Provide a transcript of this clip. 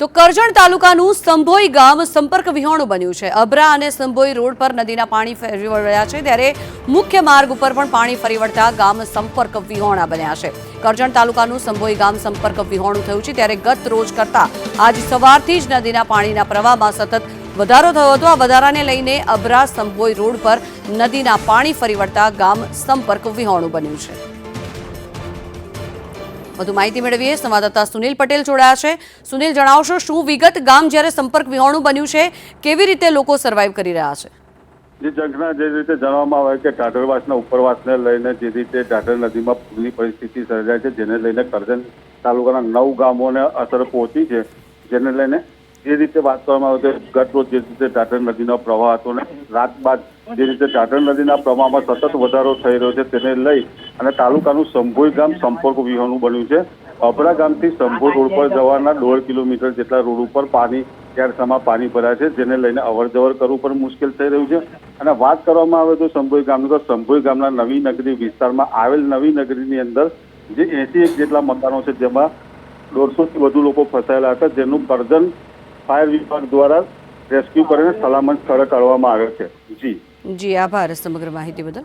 તો કરજણ તાલુકાનું સંભોઈ ગામ સંપર્ક વિહોણું બન્યું છે. અબરા અને સંભોઈ રોડ પર નદીના પાણી ફરી વળ્યા છે ત્યારે મુખ્ય માર્ગ ઉપર પણ પાણી ફરી વળતા ગામ સંપર્ક વિહોણા બન્યા છે. કરજણ તાલુકાનું સંભોઈ ગામ સંપર્ક વિહોણું થયું છે ત્યારે ગત રોજ કરતા આજ સવારથી જ નદીના પાણીના પ્રવાહમાં સતત વધારો થયો હતો. આ વધારાને લઈને અબરા સંભોઈ રોડ પર નદીના પાણી ફરી વળતા ગામ સંપર્ક વિહોણું બન્યું છે. વધુ માહિતી મેળવીએ. સંવાદદાતા સુનિલ પટેલ જોડાયા છે. સુનિલ, જણાવશો શું વિગત ગામ જ્યારે સંપર્ક વિહોણું બન્યું છે, કેવી રીતે લોકો સર્વાઈવ કરી રહ્યા છે? જે જંગના જે રીતે જણાવવામાં આવે કે ટાઢરવાસના ઉપરવાસને લઈને જે રીતે ટાઢર નદીમાં પૂરની પરિસ્થિતિ સર્જાય છે, જેને લઈને કરજણ તાલુકાના નવ ગામોને અસર પહોંચી છે, જેને લઈને જે રીતે વાત કરવામાં આવે છે, ગત રોજ જે રીતે ઢાઢર નદીનો પ્રવાહ હતો ને, રાત બાદ જે રીતે ટાટર નદીના પ્રવાહમાં સતત વધારો થઈ રહ્યો છે, તેને લઈ અને તાલુકાનું સંભોઈ ગામ સંપર્ક વિહોણું બન્યું છે. અબરા ગામથી સંભોઈ રોડ પર જવાના દોઢ કિલોમીટર જેટલા રોડ ઉપર પાણી ક્યારસામાં પાણી ભરાય છે, જેને લઈને અવરજવર કરવું પણ મુશ્કેલ થઈ રહ્યું છે. અને વાત કરવામાં આવે તો સંભોઈ ગામની તો સંભોઈ ગામના નવી નગરી વિસ્તારમાં આવેલ નવી નગરીની અંદર જે એસી એક જેટલા મકાનો છે, જેમાં દોઢસોથી વધુ લોકો ફસાયેલા હતા, જેનું કરજણ ફાયર વિભાગ દ્વારા રેસ્ક્યુ કરીને સલામત સ્થળે કરવામાં આવે છે. જી. જી, આભાર સમગ્ર માહિતી બદલ.